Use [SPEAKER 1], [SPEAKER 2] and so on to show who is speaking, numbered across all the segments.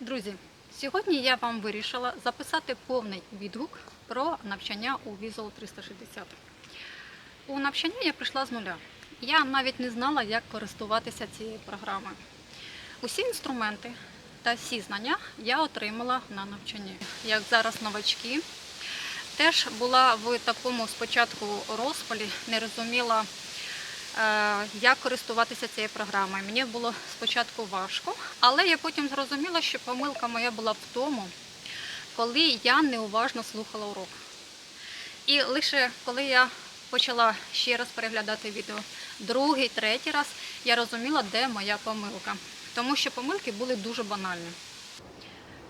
[SPEAKER 1] Друзі, сьогодні я вам вирішила записати повний відгук про навчання у Visual 360. У навчання я прийшла з нуля. Я навіть не знала, як користуватися цією програмою. Усі інструменти та всі знання я отримала на навчанні. Як зараз новачки, теж була в такому спочатку розпалі, не розуміла, як користуватися цією програмою. Мені було спочатку важко, але я потім зрозуміла, що помилка моя була в тому, коли я неуважно слухала урок. І лише коли я почала ще раз переглядати відео другий, третій раз, я розуміла, де моя помилка. Тому що помилки були дуже банальні.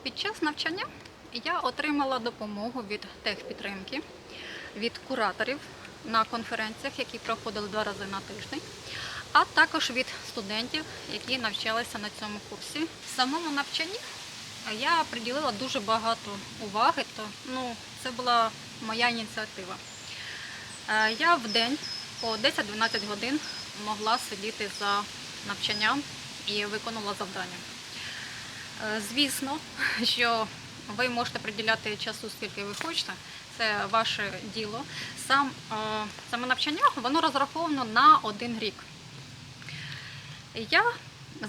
[SPEAKER 1] Під час навчання я отримала допомогу від техпідтримки, від кураторів на конференціях, які проходили два рази на тиждень, а також від студентів, які навчалися на цьому курсі. В самому навчанні я приділила дуже багато уваги, то ну, це була моя ініціатива. Е, Я в день по 10-12 годин могла сидіти за навчанням і виконувала завдання. Е, Звісно, що ви можете приділяти часу, скільки ви хочете, це ваше діло. Сам, е, саме навчання воно розраховано на один рік. Я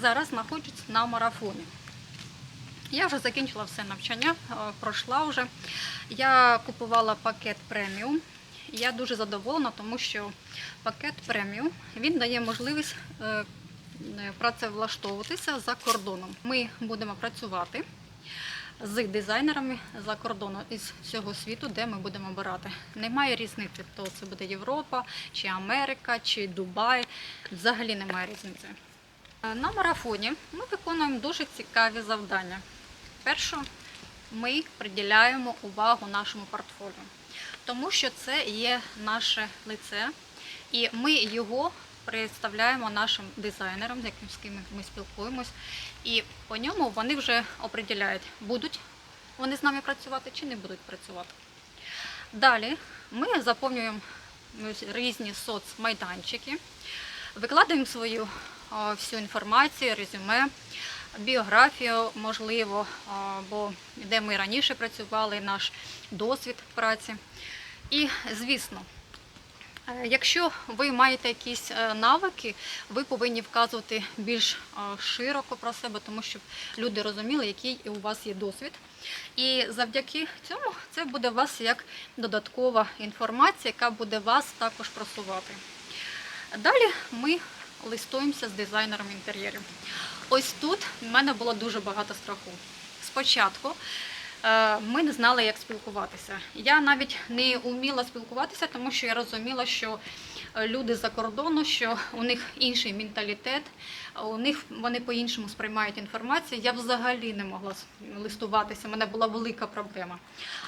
[SPEAKER 1] зараз знаходжусь на марафоні. Я вже закінчила все навчання, е, пройшла вже. Я купувала пакет преміум. Я дуже задоволена, тому що пакет преміум він дає можливість е, працевлаштовуватися за кордоном. Ми будемо працювати з дизайнерами за кордоном із всього світу, де ми будемо обирати. Немає різниці, то це буде Європа, чи Америка, чи Дубай. Взагалі немає різниці. Е, На марафоні ми виконуємо дуже цікаві завдання. Перше, ми приділяємо увагу нашому портфоліо, тому що це є наше лице, і ми його представляємо нашим дизайнерам, з яким з ким ми спілкуємось, і по ньому вони вже определяють, будуть вони з нами працювати чи не будуть працювати. Далі ми заповнюємо різні соцмайданчики, викладаємо свою всю інформацію, резюме, біографію, можливо, бо де ми раніше працювали, наш досвід праці. І, звісно, Якщо ви маєте якісь е, навики, ви повинні вказувати більш е, широко про себе, тому щоб люди розуміли, який у вас є досвід. І завдяки цьому це буде у вас як додаткова інформація, яка буде вас також просувати. Далі ми листуємося з дизайнером інтер'єрів. Ось тут в мене було дуже багато страху. Спочатку е, ми не знали, як спілкуватися. Я навіть не вміла спілкуватися, тому що я розуміла, що е, люди за кордону, що у них інший менталітет, у них вони по-іншому сприймають інформацію. Я взагалі не могла листуватися, у мене була велика проблема.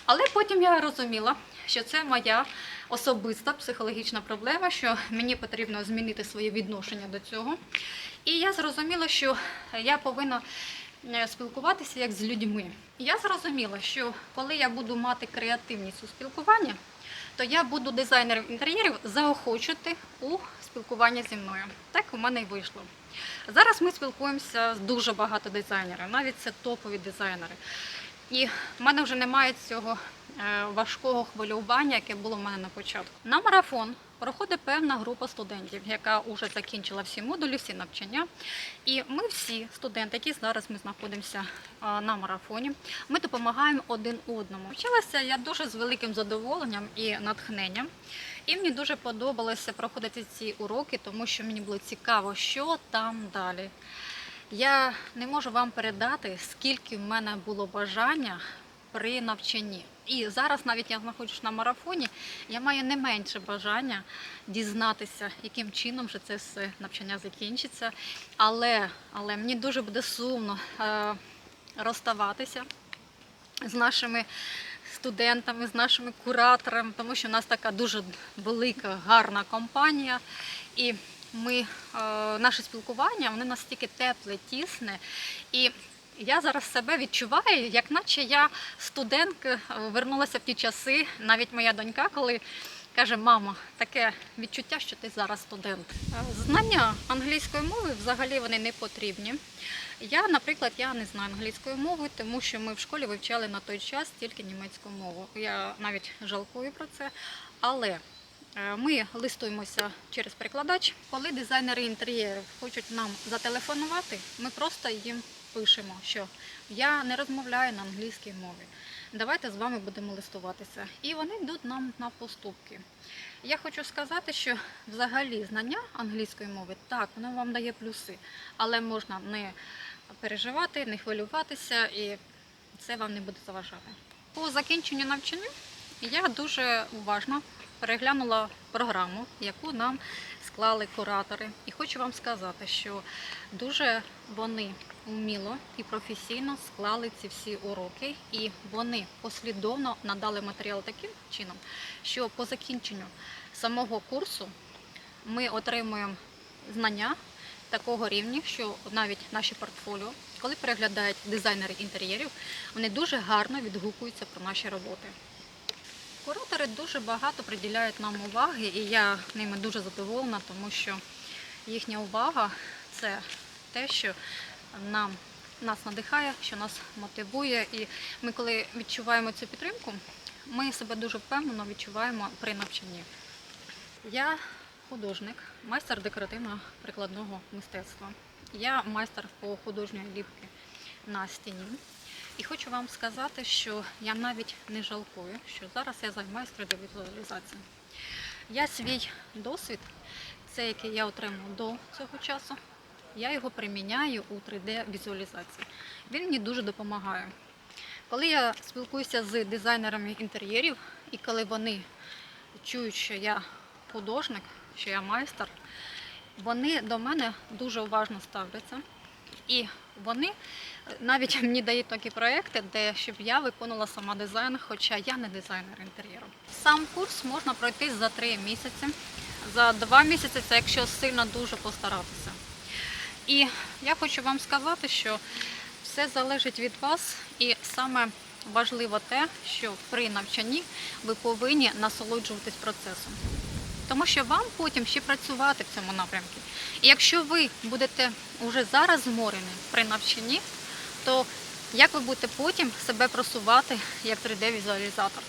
[SPEAKER 1] Але потім я розуміла, що це моя особиста психологічна проблема, що мені потрібно змінити своє відношення до цього. І я зрозуміла, що я повинна е, спілкуватися як з людьми. Я зрозуміла, що коли я буду мати креативність у спілкуванні, то я буду дизайнерів інтер'єрів заохочувати у спілкуванні зі мною. Так у мене й вийшло. Зараз ми спілкуємося з дуже багато дизайнерів, навіть це топові дизайнери. І в мене вже немає цього е, важкого хвилювання, яке було в мене на початку. На марафон проходить певна група студентів, яка вже закінчила всі модулі, всі навчання. І ми всі студенти, які зараз ми знаходимося на марафоні, ми допомагаємо один одному. Вчилася я дуже з великим задоволенням і натхненням. І мені дуже подобалося проходити ці уроки, тому що мені було цікаво, що там далі. Я не можу вам передати, скільки в мене було бажання при навчанні. І зараз, навіть я знаходжусь на марафоні, я маю не менше бажання дізнатися, яким чином же це все навчання закінчиться. Але, але мені дуже буде сумно е, розставатися з нашими студентами, з нашими кураторами, тому що в нас така дуже велика, гарна компанія. І ми, е, наше спілкування, воно настільки тепле, тісне. І я зараз себе відчуваю, як наче я студентка е, вернулася в ті часи, навіть моя донька, коли каже, мама, таке відчуття, що ти зараз студент. Е, Знання англійської мови взагалі вони не потрібні. Я, наприклад, я не знаю англійської мови, тому що ми в школі вивчали на той час тільки німецьку мову. Я навіть жалкую про це. Але ми листуємося через перекладач. Коли дизайнери інтер'єрів хочуть нам зателефонувати, ми просто їм пишемо, що я не розмовляю на англійській мові. Давайте з вами будемо листуватися. І вони йдуть нам на поступки. Я хочу сказати, що взагалі знання англійської мови так, воно вам дає плюси, але можна не переживати, не хвилюватися, і це вам не буде заважати. По закінченню навчання я дуже уважно переглянула програму, яку нам склали куратори. І хочу вам сказати, що дуже вони вміло і професійно склали ці всі уроки, і вони послідовно надали матеріал таким чином, що по закінченню самого курсу ми отримуємо знання такого рівня, що навіть наші портфоліо, коли переглядають дизайнери інтер'єрів, вони дуже гарно відгукуються про наші роботи. Куратори дуже багато приділяють нам уваги, і я ними дуже задоволена, тому що їхня увага це те, що нам нас надихає, що нас мотивує. І ми, коли відчуваємо цю підтримку, ми себе дуже впевнено відчуваємо при навчанні. Я художник, майстер декоративно-прикладного мистецтва. Я майстер по художньої ліпки на стіні. І хочу вам сказати, що я навіть не жалкую, що зараз я займаюся 3D-візуалізацією. Я свій досвід, це який я отримала до цього часу, я його приміняю у 3D-візуалізації. Він мені дуже допомагає. Коли я спілкуюся з дизайнерами інтер'єрів, і коли вони чують, що я художник, що я майстер, вони до мене дуже уважно ставляться. І вони навіть мені дають такі проекти, де щоб я виконала сама дизайн, хоча я не дизайнер інтер'єру. Сам курс можна пройти за три місяці. За два місяці це якщо сильно дуже постаратися. І я хочу вам сказати, що все залежить від вас, і саме важливо те, що при навчанні ви повинні насолоджуватись процесом. Тому що вам потім ще працювати в цьому напрямку. І якщо ви будете вже зараз зморені при навчанні, то як ви будете потім себе просувати як 3D-візуалізатор?